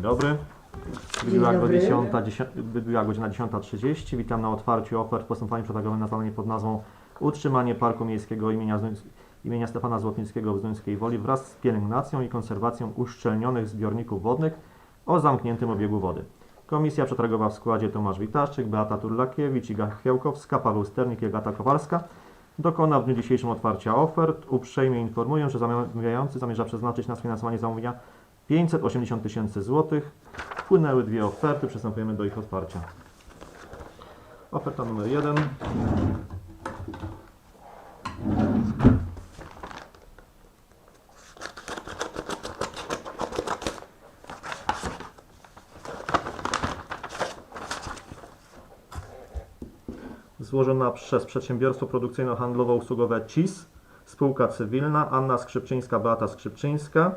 Dzień dobry. Była, dobry. 10, 10, była godzina 10.30. Witam na otwarciu ofert postępowania przetargowym nazwanej pod nazwą Utrzymanie Parku Miejskiego imienia, imienia Stefana Złotnickiego w Zduńskiej Woli wraz z pielęgnacją i konserwacją uszczelnionych zbiorników wodnych o zamkniętym obiegu wody. Komisja przetargowa w składzie Tomasz Witaszczyk, Beata Turlakiewicz, Iga Chwiałkowska, Paweł Sternik i Agata Kowalska dokona w dniu dzisiejszym otwarcia ofert. Uprzejmie informuję, że zamawiający zamierza przeznaczyć na sfinansowanie zamówienia 580 tysięcy złotych. Wpłynęły dwie oferty, przystępujemy do ich otwarcia. Oferta numer jeden. Złożona przez przedsiębiorstwo produkcyjno-handlowo-usługowe CIS, spółka cywilna, Anna Skrzypczyńska, Beata Skrzypczyńska,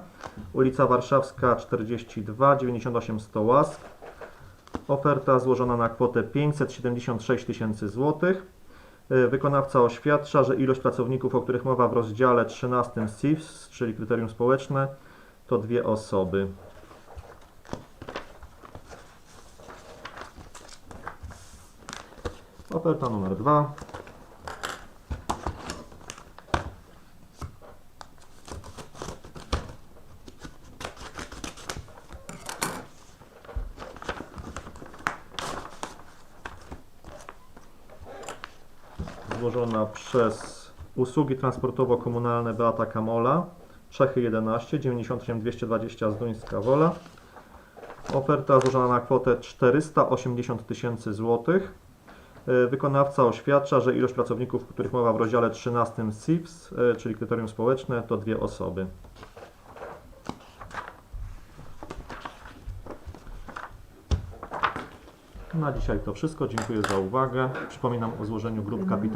ulica Warszawska 42, 98 100 łask. Oferta złożona na kwotę 576 tysięcy złotych. Y, Wykonawca oświadcza, że ilość pracowników, o których mowa w rozdziale 13 CIFS, czyli kryterium społeczne, to dwie osoby. Oferta numer 2. Złożona przez usługi transportowo-komunalne Beata Kamola, Czechy 11, 98 220 Zduńska Wola. Oferta złożona na kwotę 480 tysięcy złotych. Y, Wykonawca oświadcza, że ilość pracowników, których mowa w rozdziale 13 CIFS, y, czyli kryterium społeczne, to dwie osoby. Na dzisiaj to wszystko. Dziękuję za uwagę. Przypominam o złożeniu grup kapitału